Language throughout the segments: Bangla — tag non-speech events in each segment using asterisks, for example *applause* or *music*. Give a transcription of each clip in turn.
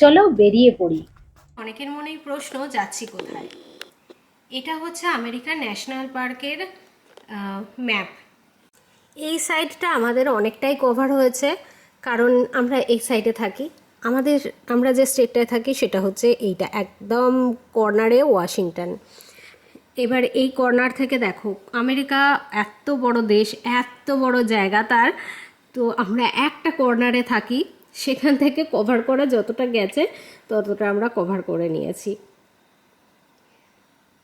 চলো বেরিয়ে পড়ি। অনেকের মনেই প্রশ্ন, যাচ্ছি কোথায়? এটা হচ্ছে আমেরিকার ন্যাশনাল পার্কের ম্যাপ। এই সাইডটা আমাদের অনেকটাই কভার হয়েছে, কারণ আমরা এই সাইডে থাকি। আমাদের, আমরা যে স্টেটটায় থাকি সেটা হচ্ছে এইটা, একদম কর্নারে ওয়াশিংটন। এবার এই কর্নার থেকে দেখো, আমেরিকা এত বড় দেশ, এত বড় জায়গা তার। তো আমরা একটা কর্নারে থাকি সেখান থেকে কভার করা যতটা গেছে, ততটা আমরা কভার করে নিয়েছি।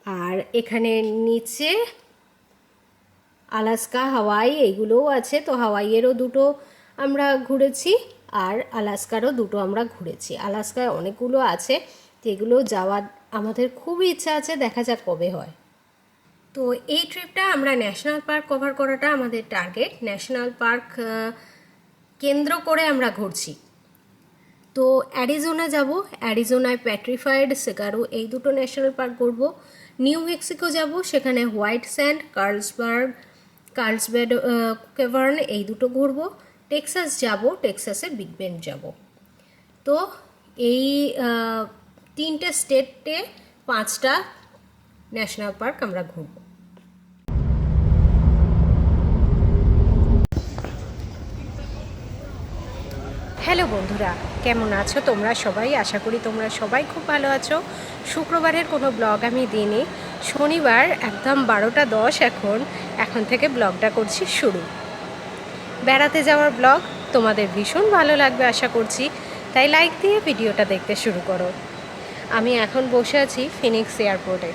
আর এখানে নিচে আলাস্কা, হাওয়াই, এইগুলোও আছে। তো হাওয়াইয়েরও দুটো আমরা ঘুরেছি আর আলাস্কারও দুটো আমরা ঘুরেছি। আলাস্কায় অনেকগুলো আছে। যেগুলো যাওয়ার আমাদের খুবই ইচ্ছা আছে, দেখা যাক কবে হয়। তো এই ট্রিপটা আমরা ন্যাশনাল পার্ক কভার করাটা আমাদের টার্গেট ন্যাশনাল পার্ক কেন্দ্র করে আমরা ঘুরছি। তো অ্যারিজোনা যাব, অ্যারিজোনায় প্যাট্রিফাইড সেকারো এই দুটো ন্যাশনাল পার্ক ঘুরবো। নিউ মেক্সিকো যাব, সেখানে White Sand Carlsberg Carlsbad Cavern এই দুটো ঘুরবো। টেক্সাস যাব টেক্সাসে বিগ বেন্ড যাব। তো এই তিনটে স্টেটে পাঁচটা ন্যাশনাল পার্ক আমরা ঘুরবো। হ্যালো বন্ধুরা। কেমন আছো তোমরা সবাই? আশা করি তোমরা সবাই খুব ভালো আছো। শুক্রবারের কোনো ব্লগ আমি দিইনি। শনিবার একদম বারোটা দশ এখন। এখন থেকে ব্লগটা করছি শুরু। বেড়াতে যাওয়ার ব্লগ তোমাদের ভীষণ ভালো লাগবে আশা করছি। তাই লাইক দিয়ে ভিডিওটা দেখতে শুরু করো। আমি এখন বসে আছি ফিনিক্স এয়ারপোর্টে।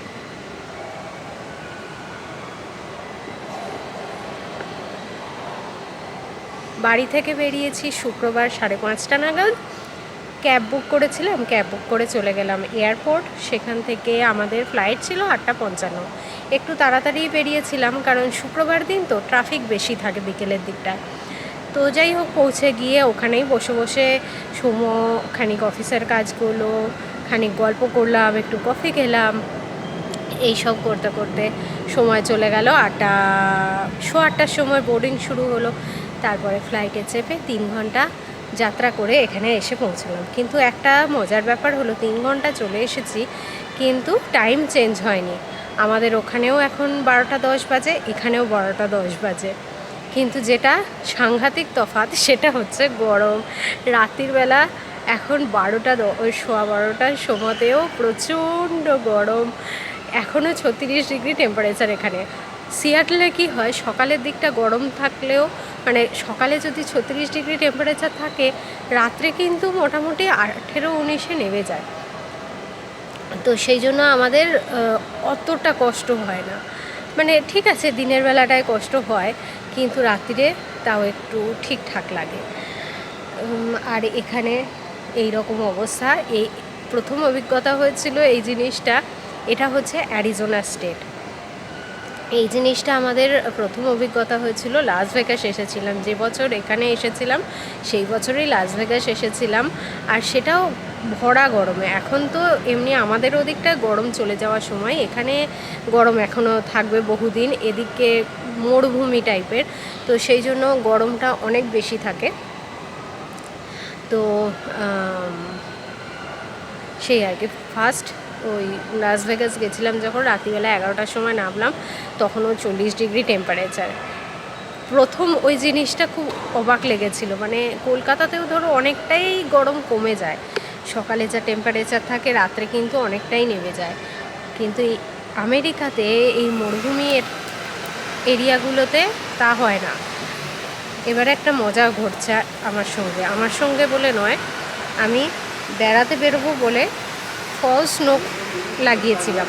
বাড়ি থেকে বেরিয়েছি শুক্রবার সাড়ে পাঁচটা নাগাদ। ক্যাব বুক করেছিলাম, ক্যাব বুক করে চলে গেলাম এয়ারপোর্ট। সেখান থেকে আমাদের ফ্লাইট ছিল আটটা পঞ্চান্ন। একটু তাড়াতাড়ি বেরিয়েছিলাম কারণ শুক্রবার দিন তো ট্রাফিক বেশি থাকে বিকেলের দিকটা। তো যাই হোক, পৌঁছে গিয়ে ওখানেই বসে বসে সুমো, খানিক অফিসের কাজগুলো খানিক গল্প করলাম, একটু কফি খেলাম। এইসব করতে করতে সময় চলে গেল আটটা শো আটটার সময় বোর্ডিং শুরু হলো। তারপরে ফ্লাইটে চেপে তিন ঘণ্টা যাত্রা করে এখানে এসে পৌঁছলাম। কিন্তু একটা মজার ব্যাপার হলো, তিন ঘণ্টা চলে এসেছি, কিন্তু টাইম চেঞ্জ হয়নি। আমাদের ওখানেও এখন বারোটা দশ বাজে, এখানেও বারোটা দশ বাজে। কিন্তু যেটা সাংঘাতিক তফাৎ, সেটা হচ্ছে গরম। রাত্রির বেলা এখন বারোটা ওই সোয়া বারোটার সময়তেও প্রচণ্ড গরম। এখনও ছত্রিশ ডিগ্রি টেম্পারেচার এখানে। সিয়াটলে কি হয়? সকালের দিকটা গরম থাকলেও মানে সকালে যদি ছত্রিশ ডিগ্রি টেম্পারেচার থাকে, রাত্রে কিন্তু মোটামুটি আঠেরো উনিশে নেমে যায়। তো সেই জন্য আমাদের অতটা কষ্ট হয় না। মানে ঠিক আছে, দিনের বেলাটায় কষ্ট হয়, কিন্তু রাত্রিরে তাও একটু ঠিকঠাক লাগে। আর এখানে এই রকম অবস্থা। এই প্রথম অভিজ্ঞতা হয়েছিল এই জিনিসটা। এটা হচ্ছে অ্যারিজোনা স্টেট এই জিনিসটা আমাদের প্রথম অভিজ্ঞতা হয়েছিল লাস ভেগাস এসেছিলাম। যে বছর এখানে এসেছিলাম, সেই বছরই লাস ভেগাস এসেছিলাম। আর সেটাও ভরা গরমে। এখন তো এমনি আমাদের ওদিকটা গরম চলে যাওয়ার সময়। এখানে গরম এখনও থাকবে বহুদিন। এদিকে মরুভূমি টাইপের। তো সেই জন্য গরমটা অনেক বেশি থাকে। তো সেই আর কি। ফার্স্ট ওই লাস ভেগাস গেছিলাম যখন রাত্রিবেলা এগারোটার সময় নামলাম তখনও চল্লিশ ডিগ্রি টেম্পারেচার প্রথম ওই জিনিসটা খুব অবাক লেগেছিল। মানে কলকাতাতেও ধরো অনেকটাই গরম কমে যায়। সকালে যা টেম্পারেচার থাকে, রাত্রে কিন্তু অনেকটাই নেমে যায়। কিন্তু এই আমেরিকাতে এই মরুভূমি এরিয়াগুলোতে তা হয় না। এবারে একটা মজা ঘটছে আমার সঙ্গে। আমার সঙ্গে বলে নয়, আমি বেড়াতে বেরোবো বলে ফলস নোক লাগিয়েছিলাম।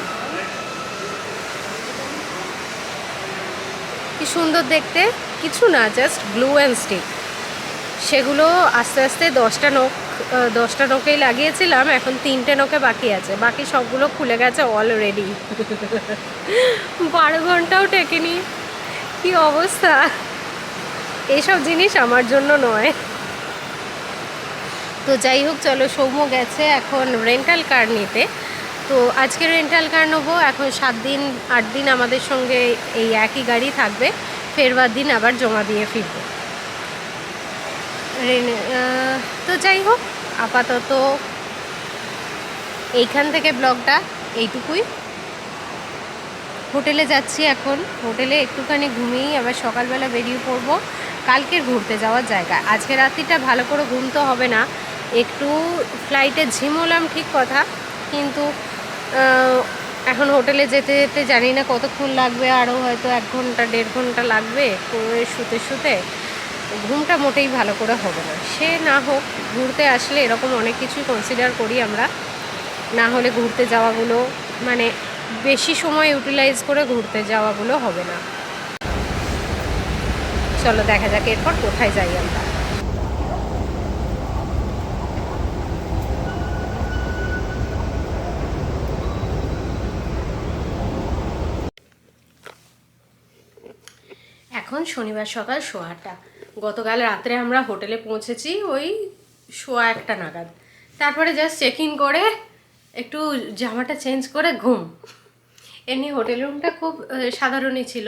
কি সুন্দর দেখতে, কিছু না জাস্ট গ্লু অ্যান্ড স্টিক সেগুলো আস্তে আস্তে দশটা নোক দশটা নোকেই লাগিয়েছিলাম, এখন তিনটে নোকে বাকি আছে। বাকি সবগুলো খুলে গেছে অলরেডি বারো ঘন্টাও টেকেনি। কি অবস্থা? এইসব জিনিস আমার জন্য নয়। তো যাই হোক, চলো সৌম্য গেছে এখন রেন্টাল কার নিতে। তো আজকে রেন্টাল কার নেব, এখন সাত দিন, আট দিন আমাদের সঙ্গে এই একই গাড়ি থাকবে। ফেরবার দিন আবার জমা দিয়ে ফিরবো। তো যাই হোক, আপাতত এইখান থেকে ব্লগটা এইটুকুই। হোটেলে যাচ্ছি এখন। হোটেলে একটুখানি ঘুমিয়েই আবার সকালবেলা বেরিয়ে পড়ব। কালকের ঘুরতে যাওয়ার জায়গা। আজকে রাত্রিটা ভালো করে ঘুম তো হবে না। একটু ফ্লাইটে ঝিমোলাম, ঠিক কথা, কিন্তু এখন হোটেলে যেতে যেতে জানি না কতক্ষণ লাগবে আরও হয়তো এক ঘণ্টা, দেড় ঘণ্টা লাগবে শুতে শুতে ঘুমটা মোটেই ভালো করে হবে না। সে না হোক, ঘুরতে আসলে এরকম অনেক কিছুই কনসিডার করি আমরা। না হলে ঘুরতে যাওয়াগুলো মানে বেশি সময় ইউটিলাইজ করে ঘুরতে যাওয়াগুলো হবে না। চলো দেখা যাক এরপর কোথায় যাই আমরা। এখন শনিবার সকাল সোয়া আটটা। গতকাল রাত্রে আমরা হোটেলে পৌঁছেছি ওই সোয়া একটা নাগাদ। তারপরে জাস্ট চেক ইন করে একটু জামাটা চেঞ্জ করে ঘুম। এমনি হোটেল রুমটা খুব সাধারণই ছিল।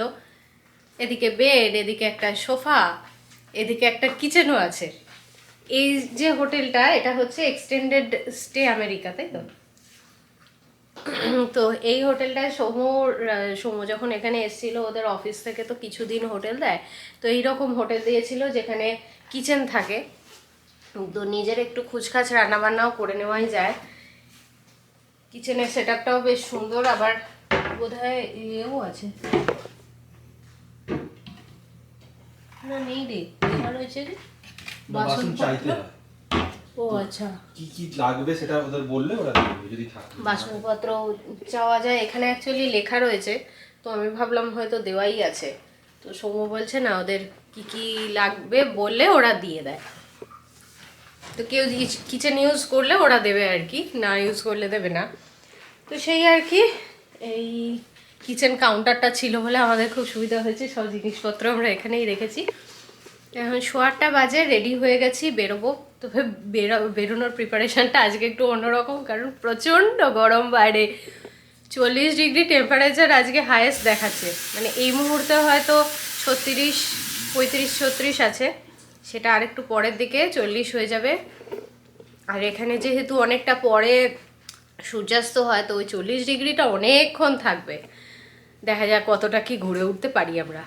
এদিকে বেড এদিকে একটা সোফা, এদিকে একটা কিচেনও আছে। এই যে হোটেলটা, এটা হচ্ছে এক্সটেন্ডেড স্টে আমেরিকা, তাই তো? *coughs* তো এই হোটেলটায় সোমর সোম যখন এখানে এসেছিল ওদের অফিস থেকে তো কিছুদিন হোটেল দেয়। তো এইরকম হোটেল দিয়েছিল যেখানে কিচেন থাকে। তো নিজের একটু খুচখাচ রান্নাবান্নাও করে নেওয়াই যায়। কিচেনের সেট আপটাও বেশ সুন্দর আবার বোধহয় ইয়েও আছে। না নেই রে। রয়েছে রে। বাসন চাইতে হয়। ও আচ্ছা। কি কি লাগবে সেটা ওদের বললে ওরা দেবে যদি থাকে। বাসনপত্র চাওয়া যায় এখানে অ্যাকচুয়ালি লেখা রয়েছে তো আমি ভাবলাম হয়তো দেওয়াই আছে। তো সৌম্য বলছে না ওদের কি কি লাগবে বললে ওরা দিয়ে দেয়। তো কেউ কিচেন ইউজ করলে ওরা দেবে আর কি না ইউজ করলে দেবে না। তো সেই আর কি এই কিচেন কাউন্টারটা ছিল বলে আমাদের খুব সুবিধা হয়েছে সব জিনিসপত্র আমরা এখানেই রেখেছি। এখন সোয়ারটা বাজে রেডি হয়ে গেছি বেরোবো। তবে বেরো, বেরোনোর প্রিপারেশনটা আজকে একটু অন্যরকম, কারণ প্রচণ্ড গরম বাইরে। চল্লিশ ডিগ্রি টেম্পারেচার আজকে হায়েস্ট দেখাচ্ছে। মানে এই মুহূর্তে হয়তো ছত্রিশ, পঁয়ত্রিশ, ছত্রিশ আছে। সেটা আরেকটু পরের দিকে চল্লিশ হয়ে যাবে। আর এখানে যেহেতু অনেকটা পরে সূর্যাস্ত হয়, তো ওই চল্লিশ ডিগ্রিটা অনেকক্ষণ থাকবে। দেখা যাক কতটা কি ঘুরে উঠতে পারি আমরা।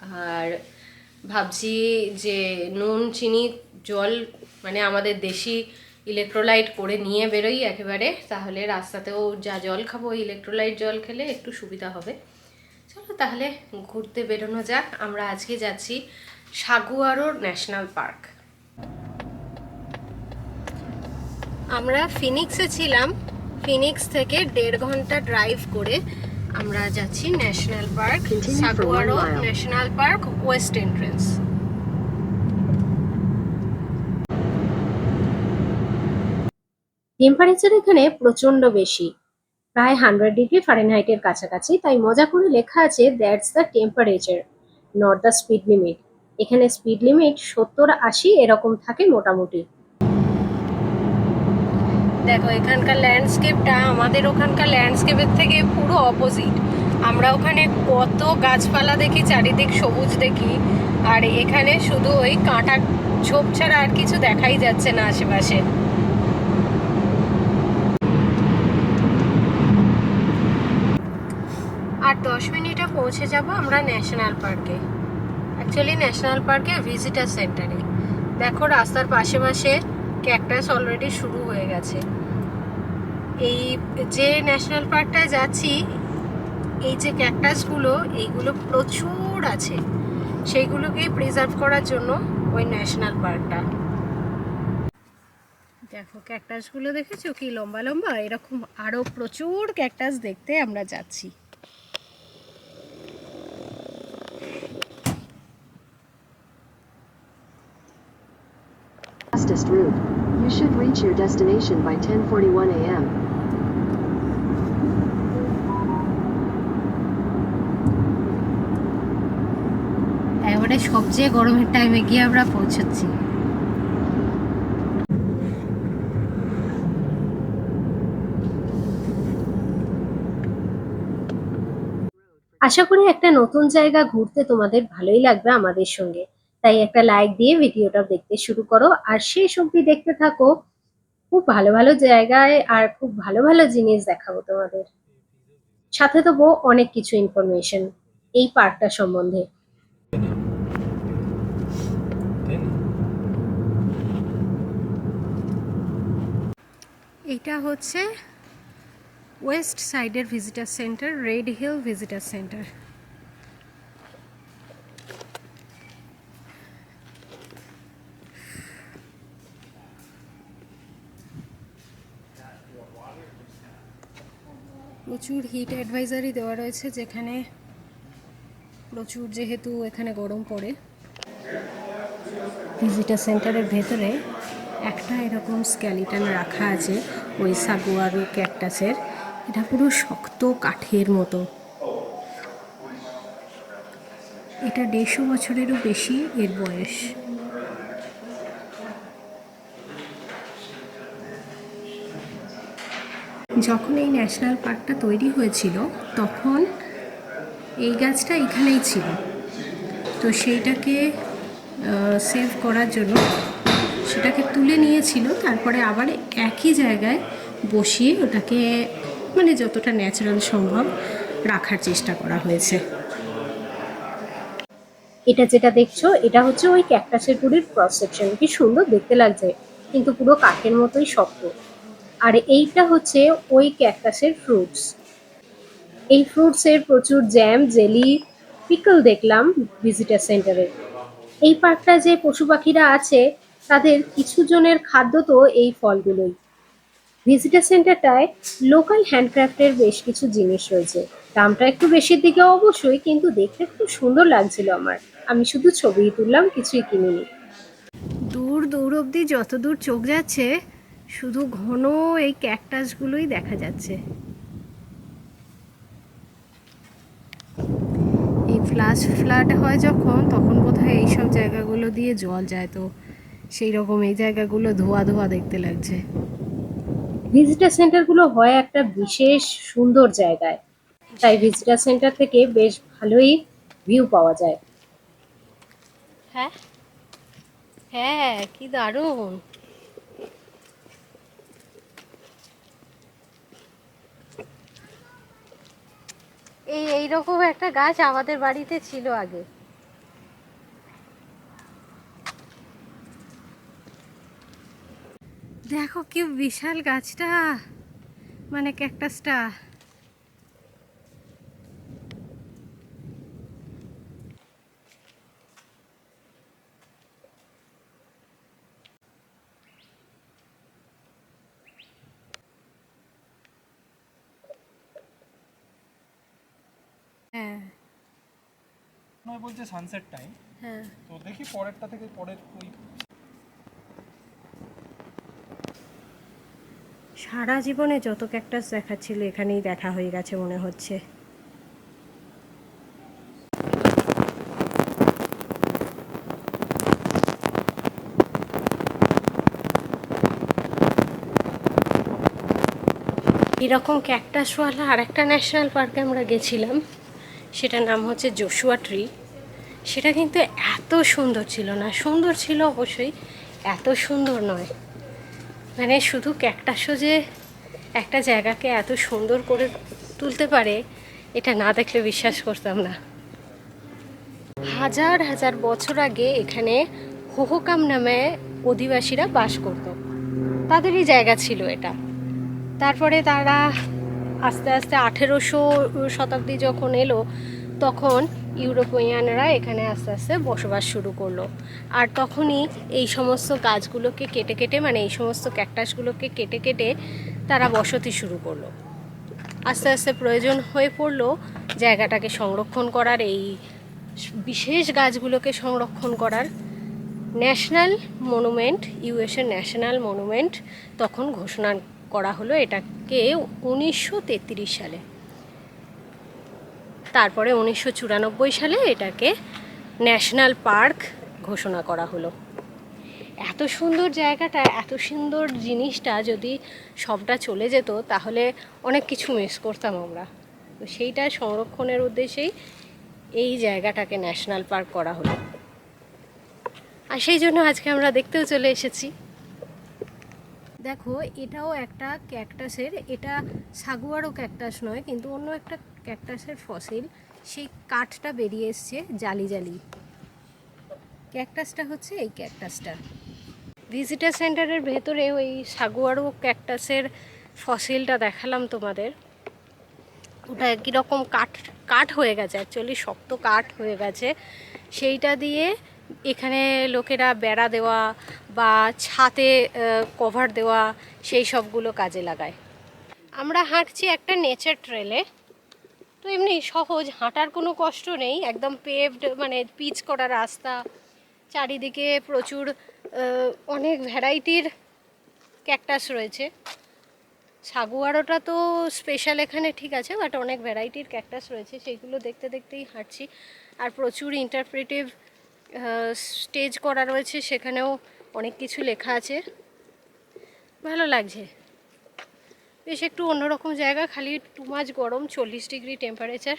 আর ভাবছি যে নুন, চিনি, জল মানে আমাদের দেশি ইলেকট্রোলাইট করে নিয়ে বেরোই একেবারে তাহলে রাস্তাতেও যা জল খাব ইলেকট্রোলাইট জল খেলে একটু সুবিধা হবে। চলো তাহলে ঘুরতে বেরোনো যাক। আমরা আজকে যাচ্ছি সাগুয়ারো ন্যাশনাল পার্ক। আমরা ফিনিক্সে ছিলাম। ফিনিক্স থেকে দেড় ঘণ্টা ড্রাইভ করে আমরা যাচ্ছি national park Saguaro national park west entrance. Temperature এখানে প্রচণ্ড বেশি। প্রায় হান্ড্রেড ডিগ্রি ফারেনহাইটের কাছাকাছি, তাই মজা করে লেখা আছে that's the temperature not the speed limit এখানে স্পিড লিমিট সত্তর আশি এরকম থাকে মোটামুটি। দেখো, এখানকার ল্যান্ডস্কেপটা আমাদের ওখানকার ল্যান্ডস্কেপের থেকে পুরো অপোজিট আমরা ওখানে কত গাছপালা দেখি, চারিদিক সবুজ দেখি, আর এখানে শুধু ওই কাঁটা ঝোপ ছাড়া আর কিছু দেখাই যাচ্ছে না আশেপাশে। আর দশ মিনিটে পৌঁছে যাব আমরা ন্যাশনাল পার্কে অ্যাকচুয়ালি ন্যাশনাল পার্কে ভিজিটার সেন্টারে দেখো, রাস্তার পাশে পাশে ক্যাকটাস অলরেডি শুরু হয়ে গেছে। এই যে ন্যাশনাল পার্কটায় যাচ্ছি, এই যে ক্যাকটাসগুলো এইগুলো প্রচুর আছে। সেইগুলোকেই প্রিজার্ভ করার জন্য ওই ন্যাশনাল পার্কটা দেখো ক্যাকটাসগুলো দেখেছ? কি লম্বা লম্বা? এরকম আরও প্রচুর ক্যাকটাস দেখতে আমরা যাচ্ছি। Route. You should reach your destination by 10:41 a.m. এবারে সবচেয়ে গরমের টাইমে গিয়ে আমরা পৌঁছচ্ছি আশা করি একটা নতুন জায়গা ঘুরতে তোমাদের ভালোই লাগবে আমাদের সঙ্গে তাই একটা লাইক দিয়ে ভিডিওটা দেখতে শুরু করো। আর শেষ অবধি দেখতে থাকো, খুব ভালো ভালো জায়গায় আর খুব ভালো ভালো জিনিস দেখাবো তোমাদের। সাথে দেবো অনেক কিছু ইনফরমেশন এই পার্কটা সম্বন্ধে। এটা হচ্ছে ওয়েস্ট সাইডের visitor centre red hill visitor centre প্রচুর হিট অ্যাডভাইজারি দেওয়া রয়েছে যেখানে প্রচুর যেহেতু এখানে গরম পড়ে। ভিজিটার সেন্টারের ভেতরে একটা এরকম স্ক্যালিটান রাখা আছে, ওই সাগুয়ারু ক্যাকটাসের এটা পুরো শক্ত কাঠের মতো। এটা দেড়শো বছরেরও বেশি এর বয়স। যখন এই ন্যাশনাল পার্কটা তৈরি হয়েছিল, তখন এই গাছটা এখানেই ছিল। তো সেইটাকে সেভ করার জন্য সেটাকে তুলে নিয়েছিল। তারপরে আবার একই জায়গায় বসিয়ে ওটাকে মানে যতটা ন্যাচারাল সম্ভব রাখার চেষ্টা করা হয়েছে। এটা যেটা দেখছ, এটা হচ্ছে ওই ক্যাকটাসের পুরীর ক্রস সেকশন কি সুন্দর, দেখতে লাগছে। কিন্তু পুরো কাঠের মতোই শক্ত। আর এইটা হচ্ছে ওই ক্যাকটাসের ফ্রুটস। এই ফ্রুটসের প্রচুর জ্যাম, জেলি, পিকল দেখলাম ভিজিটার সেন্টারে। এই পার্কটা যে পশু পাখিরা আছে, তাদের কিছু জনের খাদ্য তো এই ফলগুলোই। ভিজিটার সেন্টারটায় লোকাল হ্যান্ডক্রাফটের বেশ কিছু জিনিস রয়েছে। দামটা একটু বেশির দিকে অবশ্যই, কিন্তু দেখতে খুব সুন্দর লাগছিল আমার। আমি শুধু ছবি তুললাম, কিছুই কিনিনি। দূর দূর অবধি যত দূর চোখ যাচ্ছে শুধু ঘন এই ক্যাকটাসগুলোই দেখা যাচ্ছে। এই ফ্লাশ ফ্লাড হয় যখন তখন বোধহয় এইসব জায়গাগুলো দিয়ে জল যায় তো। সেই রকম এই জায়গাগুলো ধোয়া ধোয়া দেখতে লাগছে। ভিজিটার সেন্টারগুলো হয় একটা বিশেষ সুন্দর জায়গায়। তাই ভিজিটার সেন্টার থেকে বেশ ভালোই ভিউ পাওয়া যায়। হ্যাঁ? হ্যাঁ কি দারুণ। এই এইরকম একটা গাছ আমাদের বাড়িতে ছিল আগে। দেখো কি বিশাল গাছটা। মানে ক্যাকটাসটা হ্যাঁ নয় বলছে সানসেট টাইম হ্যাঁ। তো দেখি পরেরটা থেকে পরের ওই সারা জীবনে যত ক্যাকটাস দেখাচ্ছিল এখানেই দেখা হয়ে গেছে মনে হচ্ছে। এরকম ক্যাকটাসওয়ালা আর একটা ন্যাশনাল পার্কে আমরা গেছিলাম সেটার নাম হচ্ছে জোশুয়া ট্রি সেটা কিন্তু এত সুন্দর ছিল না। সুন্দর ছিল অবশ্যই, এত সুন্দর নয়। মানে শুধু ক্যাকটাসও যে একটা জায়গাকে এত সুন্দর করে তুলতে পারে, এটা না দেখলে বিশ্বাস করতাম না। হাজার হাজার বছর আগে এখানে হোহকাম নামে অধিবাসীরা বাস করত। তাদেরই জায়গা ছিল এটা। তারপরে তারা আস্তে আস্তে আঠেরোশো শতাব্দী যখন এলো, তখন ইউরোপিয়ানরা এখানে আস্তে আস্তে বসবাস শুরু করল। আর তখনই এই সমস্ত গাছগুলোকে কেটে কেটে মানে এই সমস্ত ক্যাকটাসগুলোকে কেটে কেটে তারা বসতি শুরু করল। আস্তে আস্তে প্রয়োজন হয়ে পড়ল জায়গাটাকে সংরক্ষণ করার, এই বিশেষ গাছগুলোকে সংরক্ষণ করার। National monument, USA national monument তখন ঘোষণা করা হলো এটাকে উনিশশো তেত্রিশ সালে। তারপরে উনিশশো চুরানব্বই সালে এটাকে ন্যাশনাল পার্ক ঘোষণা করা হলো। এত সুন্দর জায়গাটা, এত সুন্দর জিনিসটা যদি সবটা চলে যেত, তাহলে অনেক কিছু মিস করতাম আমরা। তো সেইটা সংরক্ষণের উদ্দেশ্যেই এই জায়গাটাকে ন্যাশনাল পার্ক করা হলো। আর সেই জন্য আজকে আমরা দেখতেও চলে এসেছি। দেখো, এটাও একটা ক্যাকটাসের এটা সাগুয়ারও ক্যাকটাস নয়, কিন্তু অন্য একটা ক্যাকটাসের ফসিল, সেই কাঠটা বেরিয়ে এসছে জালি জালি। ক্যাকটাসটা হচ্ছে এই ক্যাকটাসটা। ভিজিটার সেন্টারের ভেতরে ওই সাগুয়ারও ক্যাকটাসের ফসিলটা দেখালাম তোমাদের। ওটা কীরকম কাঠ কাঠ হয়ে গেছে অ্যাকচুয়ালি শক্ত কাঠ হয়ে গেছে। সেইটা দিয়ে এখানে লোকেরা বেড়া দেওয়া বা ছাতে কভার দেওয়া, সেই সবগুলো কাজে লাগায়। আমরা হাঁটছি একটা নেচার ট্রেলে তো এমনি সহজ, হাঁটার কোনো কষ্ট নেই, একদম পেভড মানে পিচ করা রাস্তা, চারিদিকে প্রচুর অনেক ভ্যারাইটির ক্যাকটাস রয়েছে। সাগুয়ারোটা তো স্পেশাল এখানে ঠিক আছে বাট অনেক ভ্যারাইটির ক্যাকটাস রয়েছে সেইগুলো দেখতে দেখতেই হাঁটছি। আর প্রচুর ইন্টারপ্রেটিভ স্টেজ করা রয়েছে, সেখানেও অনেক কিছু লেখা আছে। ভালো লাগছে। বেশ একটু অন্যরকম জায়গা খালি টু মাছ গরম চল্লিশ ডিগ্রি টেম্পারেচার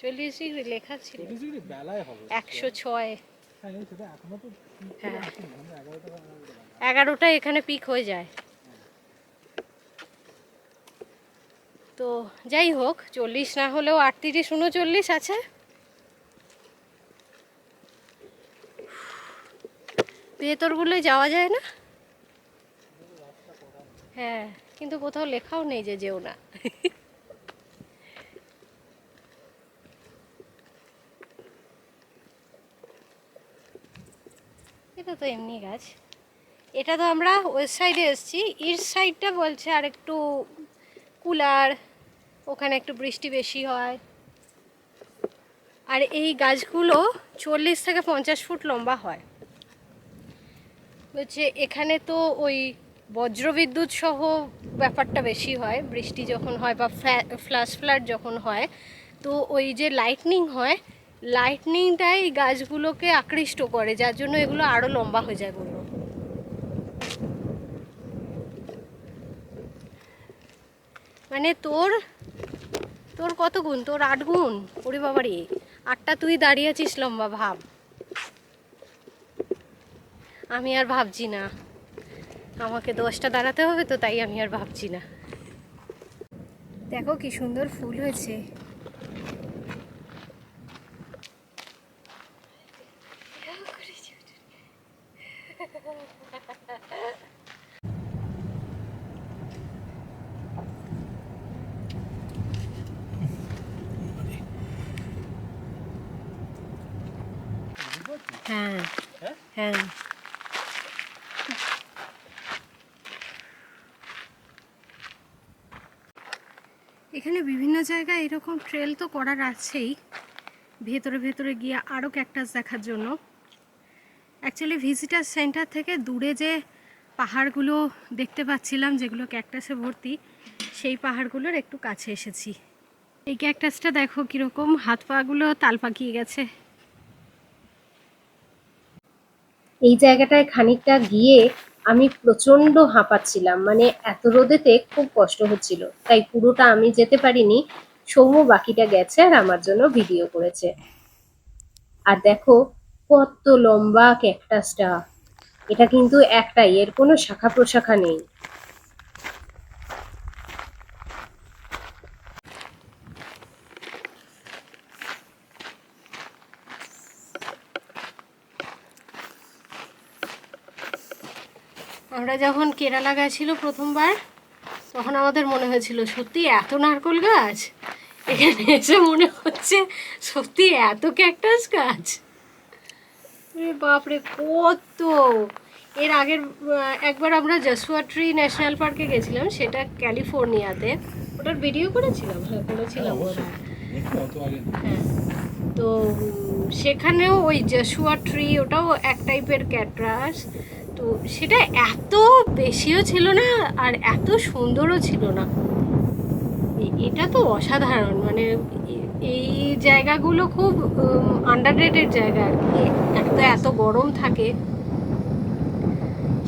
চল্লিশ ডিগ্রি লেখা ছিল। একশো ছয়। হ্যাঁ হ্যাঁ। এগারোটা এখানে পিক হয়ে যায়। তো যাই হোক চল্লিশ না হলেও আটত্রিশ উনচল্লিশ আছে। ভেতরগুলোয় যাওয়া যায় না? হ্যাঁ। কিন্তু কোথাও লেখাও নেই যে যেও না। এটা তো এমনি গাছ। এটা তো আমরা ওয়েস্ট সাইডে এসেছি। ইস্ট সাইডটা বলছে আর একটু কুলার, ওখানে একটু বৃষ্টি বেশি হয়। আর এই গাছগুলো চল্লিশ থেকে পঞ্চাশ ফুট লম্বা হয়। বলছে এখানে তো ওই বজ্রবিদ্যুৎ সহ ব্যাপারটা বেশি হয়, বৃষ্টি যখন হয় বা ফ্ল্যাশ ফ্লাড যখন হয়, তো ওই যে লাইটনিং হয় লাইটনিংটাই গাছগুলোকে আকৃষ্ট করে, যার জন্য এগুলো আরও লম্বা হয়ে যায় বলল মানে তোর তোর কত গুণ? তোর আট গুণ? ওরে বাবারে, আটটা তুই দাঁড়িয়ে আছিস লম্বা ভাব। আমি আর ভাবছি না। আমাকে দশটা দাঁড়াতে হবে তো, তাই আমি আর ভাবছি না। দেখো কি সুন্দর ফুল হয়েছে হ্যাঁ হ্যাঁ? হ্যাঁ এখানে বিভিন্ন জায়গায় এরকম ট্রেল তো করার আছেই। ভেতরে ভেতরে গিয়ে আরও ক্যাকটাস দেখার জন্য। অ্যাকচুয়ালি ভিজিটার সেন্টার থেকে দূরে যে পাহাড়গুলো দেখতে পাচ্ছিলাম, যেগুলো ক্যাকটাসে ভর্তি, সেই পাহাড়গুলোর একটু কাছে এসেছি। এই ক্যাকটাসটা দেখো কীরকম, হাত পাগুলো তাল পাকিয়ে গেছে। এই জায়গাটায় খানিকটা গিয়ে আমি প্রচণ্ড হাঁপাচ্ছিলাম। মানে এত রোদেতে খুব কষ্ট হচ্ছিল। তাই পুরোটা আমি যেতে পারিনি। সৌম্য বাকিটা গেছে আর আমার জন্য ভিডিও করেছে। আর দেখো, কত লম্বা ক্যাকটাসটা। এটা কিন্তু একটাই এর কোনো শাখা প্রশাখা নেই। আমরা যখন কেরালা গেছিল প্রথমবার তখন আমাদের মনে হয়েছিল সত্যি এত নারকোল গাছ? এখানে এসে মনে হচ্ছে সত্যি এত ক্যাকটাস গাছ? বাপরে কত! এর আগের একবার আমরা জাসুয়া ট্রি ন্যাশনাল পার্কে গেছিলাম সেটা ক্যালিফোর্নিয়াতে। ওটার ভিডিও করেছিলাম হ্যাঁ করেছিলাম। হ্যাঁ। তো সেখানেও ওই জাসুয়া ট্রি ওটাও এক টাইপের ক্যাটরাস তো সেটা এত বেশিও ছিল না আর এত সুন্দরও ছিল না। এটা তো অসাধারণ মানে এই জায়গাগুলো খুব আন্ডার রেটেড জায়গা আর কি। এক এত গরম থাকে।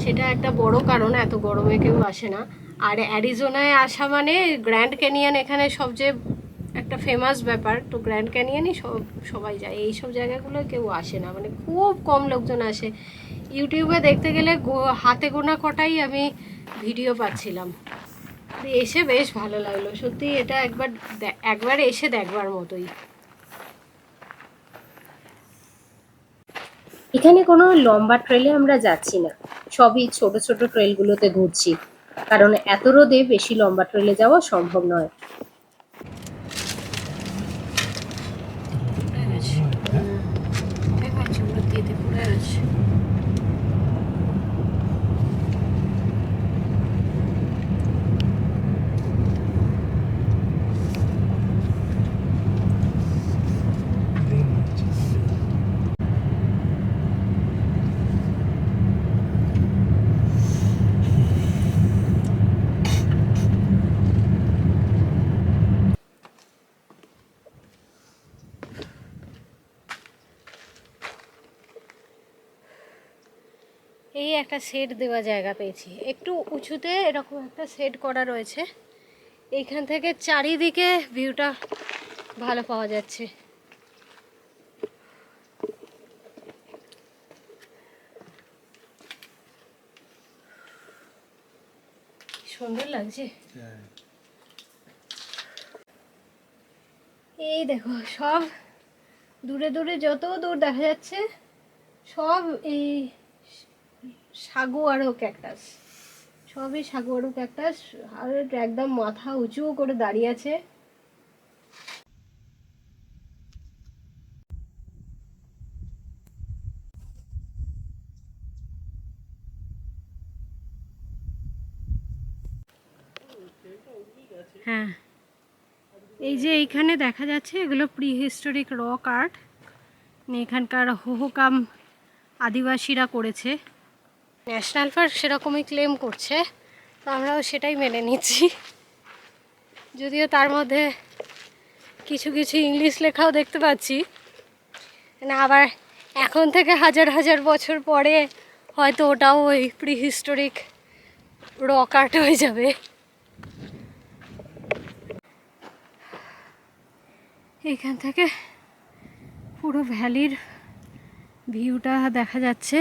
সেটা একটা বড় কারণ, এত গরমে কেউ আসে না। আর অ্যারিজোনায় আসা মানে গ্র্যান্ড ক্যানিয়ন এখানে সবচেয়ে একটা ফেমাস ব্যাপার। তো গ্র্যান্ড ক্যানিয়নই সব, সবাই যায়। এই সব জায়গাগুলো কেউ আসে না। মানে খুব কম লোকজন আসে। ইউটিউবে দেখতে গেলে হাতে গোনা কটাই আমি ভিডিও পাচ্ছিলাম। এসে বেশ ভালো লাগল, সত্যি এটা একবার একবার এসে দেখবার মতোই। এখানে কোনো লম্বা ট্রেলে আমরা যাচ্ছি না, সবই ছোট ছোট ট্রেলগুলোতে ঘুরছি। কারণ এত রোদে বেশি লম্বা ট্রেলে যাওয়া সম্ভব নয়। এই একটা শেড দেওয়া জায়গা পেয়েছি। একটু উঁচুতে এরকম একটা শেড করা রয়েছে। এইখান থেকে চারিদিকে ভিউটা ভালো পাওয়া যাচ্ছে। সুন্দর লাগছে? হ্যাঁ। এই দেখো সব দূরে দূরে যত দূর দেখা যাচ্ছে সব এই সাগুয়ারো ক্যাকটাস সবই সাগুয়ারো ক্যাকটাস আর একদম মাথা উঁচু করে দাঁড়িয়ে আছে। হ্যাঁ। এই যে এইখানে দেখা যাচ্ছে, এগুলো প্রি হিস্টোরিক রক আর্ট এখানকার হোহোকাম আদিবাসীরা করেছে। ন্যাশনাল পার্ক সেরকমই ক্লেম করছে, তো আমরাও সেটাই মেনে নিচ্ছি। যদিও তার মধ্যে কিছু কিছু ইংলিশ লেখাও দেখতে পাচ্ছি। না, আবার এখন থেকে হাজার হাজার বছর পরে হয়তো ওটাও ওই প্রি হিস্টোরিক রক আর্ট হয়ে যাবে। এখান থেকে পুরো ভ্যালির ভিউটা দেখা যাচ্ছে।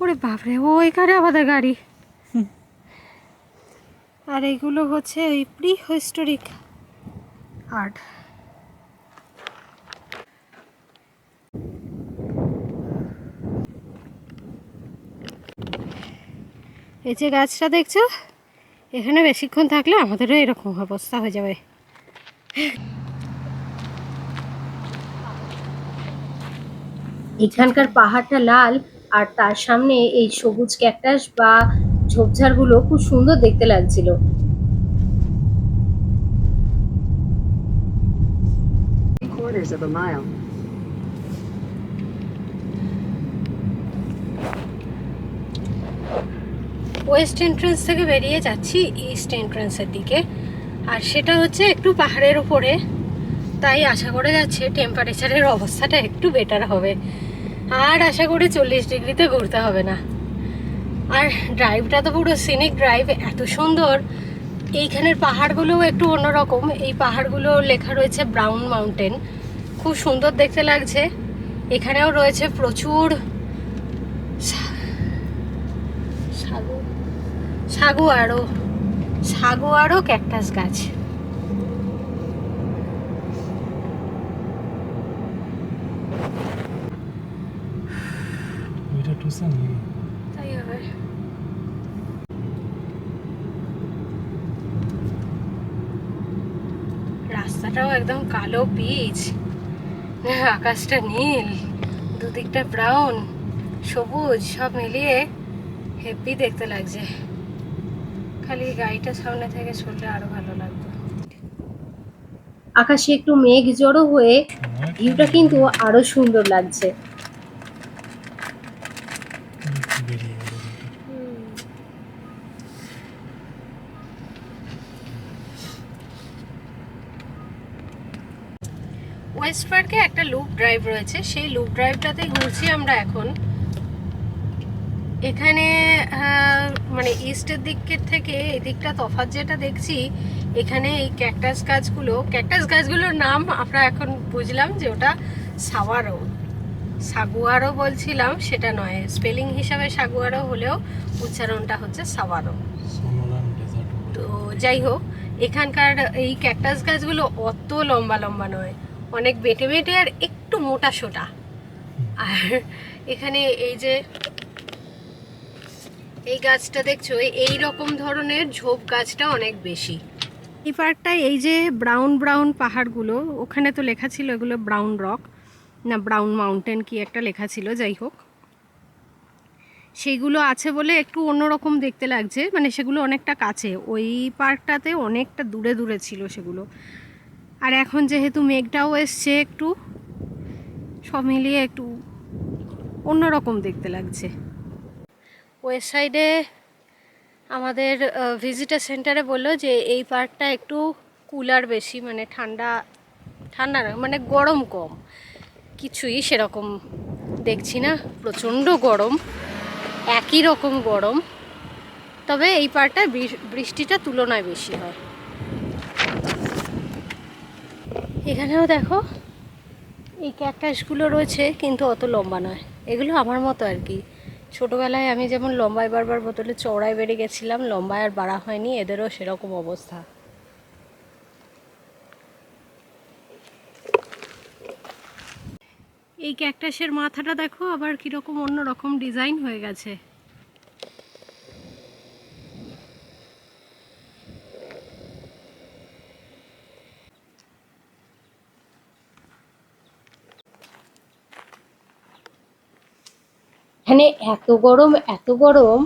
ওরে বাপরে ও এখানে আমাদের গাড়ি। আর এইগুলো হচ্ছে ওই প্রি হিস্টোরিক আর্ট এই যে গাছটা দেখছ এখানে বেশিক্ষণ থাকলে আমাদেরও এরকম অবস্থা হয়ে যাবে। এখানকার পাহাড়টা লাল আর তার সামনে এই সবুজ ক্যাকটাস বা ঝোপঝাড়গুলো খুব সুন্দর দেখতে লাগছিল। Three quarters of a mile. West entrance থেকে বেরিয়ে যাচ্ছি ইস্ট এন্ট্রান্সের দিকে। আর সেটা হচ্ছে একটু পাহাড়ের উপরে। তাই আশা করে যাচ্ছে টেম্পারেচারের অবস্থাটা একটু বেটার হবে। আর আশা করি চল্লিশ ডিগ্রিতে ঘুরতে হবে না। আর ড্রাইভটা তো পুরো সিনিক ড্রাইভ এত সুন্দর। এইখানের পাহাড়গুলোও একটু অন্যরকম। এই পাহাড়গুলো লেখা রয়েছে ব্রাউন মাউন্টেন খুব সুন্দর দেখতে লাগছে। এখানেও রয়েছে প্রচুর সাগু, সাগুয়ারো সাগুয়ারো ক্যাকটাস গাছ। নাকি তাই হবে রাস্তাটাও একদম কালো পিচ আকাশটা নীল দুদিকটা ব্রাউন সবুজ সব মিলিয়ে হেভি দেখতে লাগছে। খালি গাড়িটা সামনে থেকে চললে আরও ভালো লাগতো। আকাশে একটু মেঘ জড়ো হয়ে ভিউটা কিন্তু আরও সুন্দর লাগছে। বেরিয়ে গেল ওয়েস্ট পার্কে একটা লুপ ড্রাইভ রয়েছে। সেই লুপ ড্রাইভটাতে ঘুরছি আমরা এখন। এখানে মানে ইস্টের দিকের থেকে এই দিকটা তফাৎ যেটা দেখছি, এখানে এই ক্যাকটাস গাছগুলো ক্যাকটাস গাছগুলোর নাম আমরা এখন বুঝলাম যে ওটা সাওয়ারো সাগুয়ারও বলছিলাম সেটা নয়। স্পেলিং হিসাবে সাগুয়ারও হলেও উচ্চারণটা হচ্ছে সাওয়ারো। তো যাই হোক এখানকার এই ক্যাকটাস গাছগুলো অত লম্বা লম্বা নয়। অনেক বেটে বেটে আর একটু মোটা সোটা। আর এখানে এই যে এই গাছটা দেখছ এই রকম ধরনের ঝোপ গাছটা অনেক বেশি। এই পার্কটায় এই যে ব্রাউন ব্রাউন পাহাড়গুলো ওখানে তো লেখা ছিল এগুলো ব্রাউন রক না ব্রাউন মাউন্টেন কি একটা লেখা ছিল, যাই হোক। সেইগুলো আছে বলে একটু অন্যরকম দেখতে লাগছে মানে সেগুলো অনেকটা কাছে। ওই পার্কটাতে অনেকটা দূরে দূরে ছিল সেগুলো। আর এখন যেহেতু মেঘটাও এসছে একটু, সব মিলিয়ে একটু অন্যরকম দেখতে লাগছে। ওয়েস্ট সাইডে আমাদের ভিজিটার সেন্টারে বলল যে এই পার্কটা একটু কুলার বেশি মানে ঠান্ডা ঠান্ডা না মানে গরম কম। কিছুই সেরকম দেখছি না। প্রচণ্ড গরম, একই রকম গরম। তবে এই পার্কটায় বৃ- বৃষ্টিটা তুলনায় বেশি হয়। এখানেও দেখো, এই ক্যাকটাসগুলো রয়েছে, কিন্তু অত লম্বা নয়। এগুলো আমার মতো আর কি। ছোটোবেলায় আমি যেমন লম্বায় বারবার বোতলে চওড়ায় বেড়ে গেছিলাম, লম্বায় আর বাড়া হয়নি, এদেরও সেরকম অবস্থা। এই ক্যাকটাসের মাথাটা দেখো, আবার কীরকম অন্য রকম ডিজাইন হয়ে গেছে। এখানে এত গরম এত গরম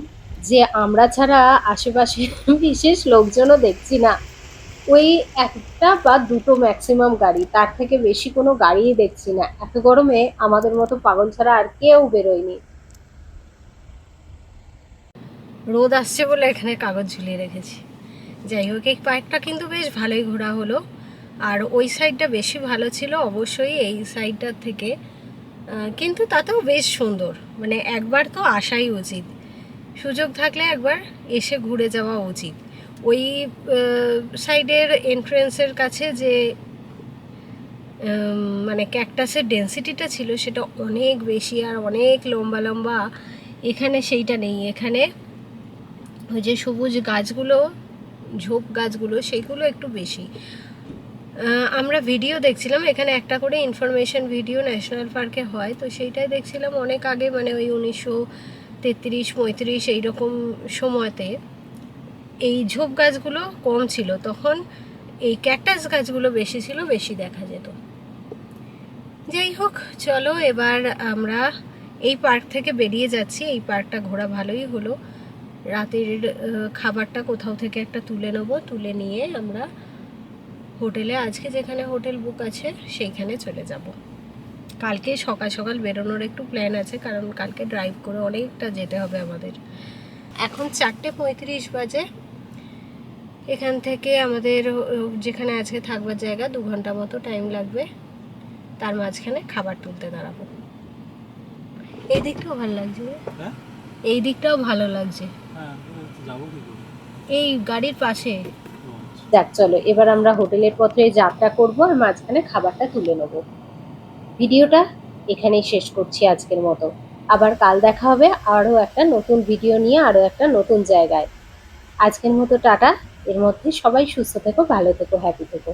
যে আমরা ছাড়া আশেপাশে বিশেষ লোকজনও দেখছি না। ওই একটা বা দুটো ম্যাক্সিমাম গাড়ি, তার থেকে বেশি কোনো গাড়িই দেখছি না। এত গরমে আমাদের মতো পাগল ছাড়া আর কেউ বেরোয়নি। রোদ আসছে বলে এখানে কাগজ ঝুলিয়ে রেখেছি। যাই হোক, এই পার্কটা কিন্তু বেশ ভালোই ঘোরা হলো। আর ওই সাইডটা বেশি ভালো ছিল অবশ্যই এই সাইডটার থেকে। কিন্তু তাতেও বেশ সুন্দর। মানে একবার তো আসাই উচিত। সুযোগ থাকলে একবার এসে ঘুরে যাওয়া উচিত। ওই সাইডের এন্ট্রেন্সের কাছে যে মানে ক্যাকটাসের ডেন্সিটিটা ছিল সেটা অনেক বেশি আর অনেক লম্বা লম্বা। এখানে সেইটা নেই। এখানে ওই যে সবুজ গাছগুলো, ঝোপ গাছগুলো সেইগুলো একটু বেশি। আমরা ভিডিও দেখছিলাম। এখানে একটা করে ইনফরমেশন ভিডিও ন্যাশনাল পার্কে হয়। তো সেইটাই দেখছিলাম অনেক আগে মানে ওই উনিশশো তেত্রিশ, পঁয়ত্রিশ এইরকম সময়তে। এই ঝোপ গাছগুলো কম ছিল, তখন এই ক্যাকটাস গাছগুলো বেশি ছিল, বেশি দেখা যেত। যাই হোক, চলো এবার আমরা এই পার্ক থেকে বেরিয়ে যাচ্ছি। এই পার্কটা ঘোরা ভালোই হলো। রাতের খাবারটা কোথাও থেকে একটা তুলে নেব। তুলে নিয়ে আমরা হোটেলে, আজকে যেখানে হোটেল বুক আছে, সেইখানে চলে যাব। কালকে সকাল সকাল বেরোনোর একটু প্ল্যান আছে, কারণ কালকে ড্রাইভ করে অনেকটা যেতে হবে আমাদের। এখন চারটে পঁয়ত্রিশ বাজে। এখান থেকে আমাদের যেখানে আজকে থাকবার জায়গা দু ঘণ্টা মতো টাইম লাগবে। তার মাঝখানে খাবার তুলতে দাঁড়াবো। এই দিকটাও ভালো লাগছে হ্যাঁ? এই দিকটাও ভালো লাগছে। হ্যাঁ যাব কি করে? এই গাড়ির পাশে। ও আচ্ছা। যাক চলো এবার আমরা হোটেলের পথে যাত্রা করব আর মাঝখানে খাবারটা তুলে নেব। ভিডিওটা এখানেই শেষ করছি আজকের মতো। আবার কাল দেখা হবে আরও একটা নতুন ভিডিও নিয়ে আরও একটা নতুন জায়গায়। আজকের মতো টাটা। এর মধ্যে সবাই সুস্থ থেকো ভালো থেকো হ্যাপি থেকো।